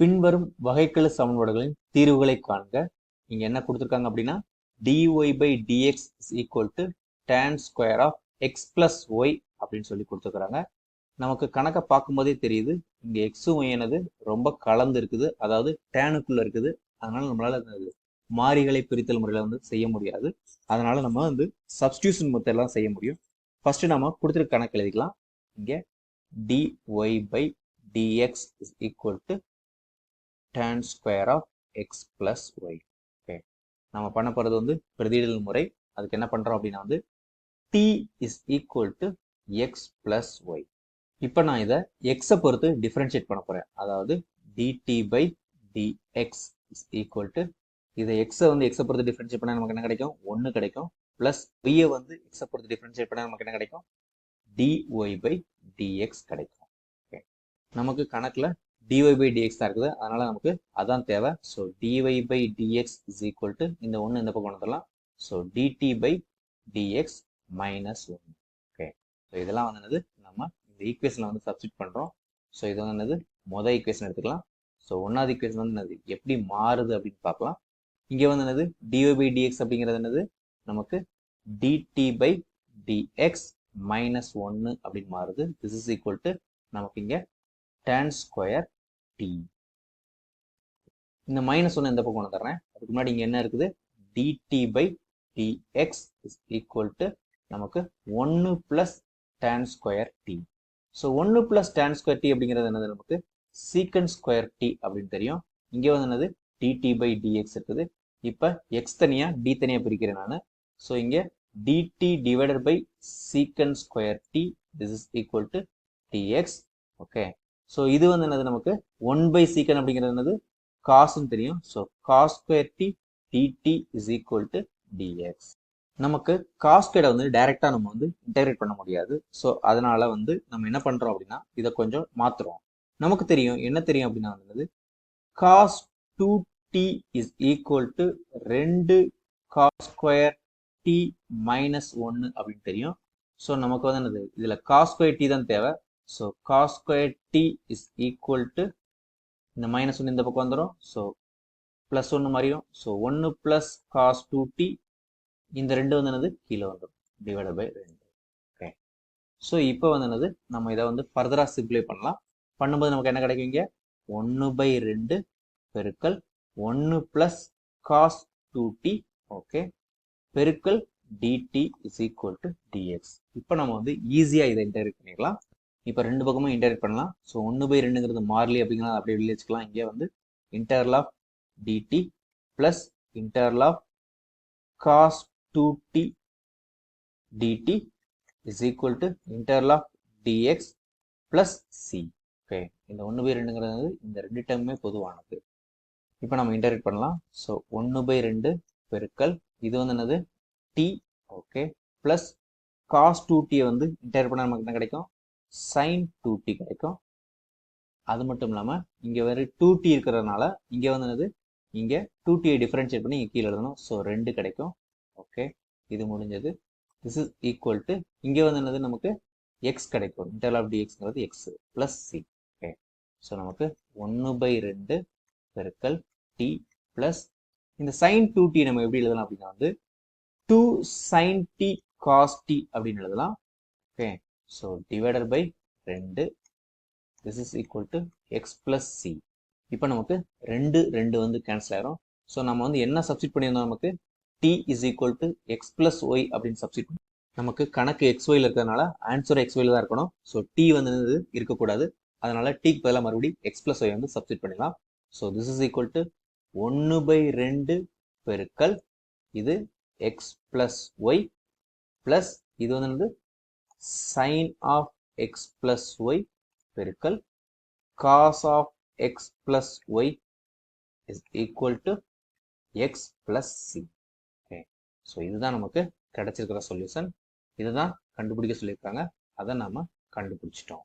பின்வரும் வகைக்கெழு சமன்பாடுகளின் தீர்வுகளை காண்க. இங்கே என்ன கொடுத்துருக்காங்க அப்படின்னா dy by D X is equal to tan square of X plus Y அப்படின்னு சொல்லி கொடுத்துருக்குறாங்க. நமக்கு கணக்கை பார்க்கும்போதே தெரியுது இங்க எக்ஸும் ஒய்னது ரொம்ப கலந்து இருக்குது அதாவது டேனுக்குள்ள இருக்குது. அதனால நம்மளால அந்த மாறிகளை பிரித்தல் முறையில வந்து செய்ய முடியாது. அதனால நம்ம வந்து சப்ஸ்டியூஷன் மெத்தட்லாம் செய்ய முடியும். ஃபர்ஸ்ட் நம்ம கொடுத்துருக்க கணக்கு எழுதிக்கலாம். இங்க Y by D X is equal to tan square of X plus Y okay நம்ம பண்ண போகிறது வந்து பிரதியிடல் முறை. அதுக்கு என்ன பண்ணுறோம் அப்படின்னா வந்து T is equal to X plus Y இப்போ நான் இதை எக்ஸை பொறுத்து டிஃப்ரென்ஷியேட் பண்ண போகிறேன் அதாவது D T by D X is equal to இதை எக்ஸை வந்து எக்ஸை பொறுத்து டிஃப்ரென்ஷியேட் பண்ணால் நமக்கு என்ன கிடைக்கும்? ஒன்று கிடைக்கும். ப்ளஸ் ஒய்யை வந்து எக்ஸை பொறுத்து டிஃப்ரென்ஷியேட் பண்ணால் நமக்கு என்ன கிடைக்கும்? D Y by D X கிடைக்கும். ஓகே நமக்கு கணக்கில் டிஒய் பை டிஎக்ஸ் தான் இருக்குது. அதனால நமக்கு அதான் தேவை. So D Y by D X is equal to இந்த ஒன்று இந்த பக்கம் வந்துடலாம். So D T by D X minus one okay so இதெல்லாம் வந்து என்னது? நம்ம இந்த ஈக்குவேஷனில் வந்து சப்ஸ்டிட் பண்ணுறோம் ஸோ இது வந்து என்னது? மொதல் ஈக்குவேஷன் எடுத்துக்கலாம். ஸோ ஒன்றாவது ஈக்குவேஷன் வந்து என்னது? எப்படி மாறுது அப்படின்னு பார்க்கலாம். இங்கே வந்து என்னது? டிஒய் பை டிஎக்ஸ் அப்படிங்கிறது என்னது? நமக்கு டிடி பை டிஎக்ஸ் மைனஸ் ஒன்று அப்படின்னு மாறுது. திஸ் இஸ் ஈக்குவல் டு நமக்கு இங்கே டேன் ஸ்கொயர் டி இந்த மைனஸ் ஒன்று எந்த பக்கம் கொண்டு தர்றேன். அதுக்கு முன்னாடி இங்கே என்ன இருக்குது? D T by D X is equal to நமக்கு ஒன்று plus tan square T so ஒன்று ப்ளஸ் டேன் ஸ்கொயர் டி அப்படிங்கிறது என்னது நமக்கு? சீக்கன் ஸ்கொயர் டி அப்படின்னு தெரியும். இங்கே வந்து என்னது? டிடி பை டிஎக்ஸ் இருக்குது. இப்போ எக்ஸ் தனியாக டி தனியாக பிரிக்கிறேன் நான். ஸோ இங்கே D T divided by secant square T this is equal to D X okay so இது வந்து என்னது நமக்கு? ஒன் பை சீக்கன் அப்படிங்கிறது என்னது? காசுன்னு தெரியும். So cos square T D T is equal to D X நமக்கு காஸ் வந்து டைரெக்டாக நம்ம வந்து இன்டெகிரேட் பண்ண முடியாது. ஸோ அதனால வந்து நம்ம என்ன பண்ணுறோம் அப்படின்னா இதை கொஞ்சம் மாற்றுறோம் நமக்கு தெரியும். என்ன தெரியும் அப்படின்னா வந்து cos two T is equal to ரெண்டு காஸ் ஸ்கொயர் டி மைனஸ் ஒன்று அப்படின்னு தெரியும். ஸோ நமக்கு வந்து என்னது? இதில் காஸ் ஸ்கொயர் டி தான் தேவை. So cos square T is equal to இந்த மைனஸ் ஒன்று இந்த பக்கம் வந்துடும் ஸோ ப்ளஸ் ஒன்று மாறிடும் ஸோ ஒன்று ப்ளஸ் காஸ் டூ டி இந்த ரெண்டு வந்து என்னது கீழே வந்துடும் டிவைட் பை ரெண்டு. ஓகே ஸோ இப்போ வந்து என்னது நம்ம இதை வந்து ஃபர்தராக சிம்ப்ளை பண்ணலாம். பண்ணும்போது நமக்கு என்ன கிடைக்குங்க ஒன்று பை ரெண்டு பெருக்கல் ஒன்று plus cos two T okay பெருக்கல் D T is equal to D X இப்போ நம்ம வந்து ஈஸியாக இதை இன்டர்வியூ பண்ணிக்கலாம் இப்போ ரெண்டு பக்கமும் இன்டர்வியூட் பண்ணலாம். ஸோ ஒன்று பை ரெண்டுங்கிறது மாறலி அப்படிங்கிறத அப்படியே வெளியே வச்சுக்கலாம் இங்கே வந்து integral of D T plus integral of cos two T D T is equal to integral of D X plus C okay இந்த ஒன்று பை ரெண்டுங்கிறது இந்த ரெண்டு டைமுமே பொதுவானது. இப்போ நம்ம இன்டர்வியூட் பண்ணலாம். ஸோ ஒன்று பை ரெண்டு பெருக்கல் இது வந்து என்னது? T okay plus cos two t வந்து இன்டர் பண்ணால் நமக்கு என்ன கிடைக்கும்? சைன் டூ டி கிடைக்கும். அது மட்டும் இல்லாமல் இங்கே வேறு டூ டி இருக்கிறதுனால இங்கே வந்து என்னது? இங்கே டூ டியை டிஃப்ரென்ஷியேட் பண்ணி இங்கே கீழே எழுதணும். ஸோ ரெண்டு கிடைக்கும். ஓகே இது முடிஞ்சது. திஸ் இஸ் ஈக்குவல் டு இங்கே வந்து என்னது? நமக்கு எக்ஸ் கிடைக்கும். Integral of டிஎக்ஸ்ங்கிறது x plus c okay so நமக்கு ஒன்று பை ரெண்டு பெருக்கல் டி ப்ளஸ் இந்த சைன் டூ டி நம்ம எப்படி எழுதலாம் அப்படின்னா வந்து two sine t cos t அப்படின்னு எழுதலாம். ஓகே ஸோ டிவைடர் பை ரெண்டு. This is equal to x plus c இப்போ நமக்கு ரெண்டு ரெண்டு வந்து கேன்சல் ஆயிரும். ஸோ நம்ம வந்து என்ன சப்ஸ்டிட் பண்ணியிருந்தோம் நமக்கு? T is equal to x plus y அப்படின்னு சப்ஸ்டிட் பண்ணி நமக்கு கணக்கு எக்ஸ் ஒயில் இருக்கிறதுனால ஆன்சர் எக்ஸ் ஒயில் தான் இருக்கணும். ஸோ டி வந்து இருக்கக்கூடாது. அதனால டிக்கு பதிலாக மறுபடியும் எக்ஸ் பிளஸ் ஒய் வந்து சப்ஸ்டிட் பண்ணிடலாம். So this is equal to ஒன்று பை ரெண்டு பெருக்கல் இது எக்ஸ் ப்ளஸ் ஒய் ப்ளஸ் இது வந்து sine of x plus y பெருக்கல் cos of x plus y is equal to x plus c okay so இதுதான் நமக்கு கிடைச்சிருக்கிற சொல்யூஷன் இதுதான் கண்டுபிடிக்க சொல்லியிருக்காங்க. அதை நாம் கண்டுபிடிச்சிட்டோம்.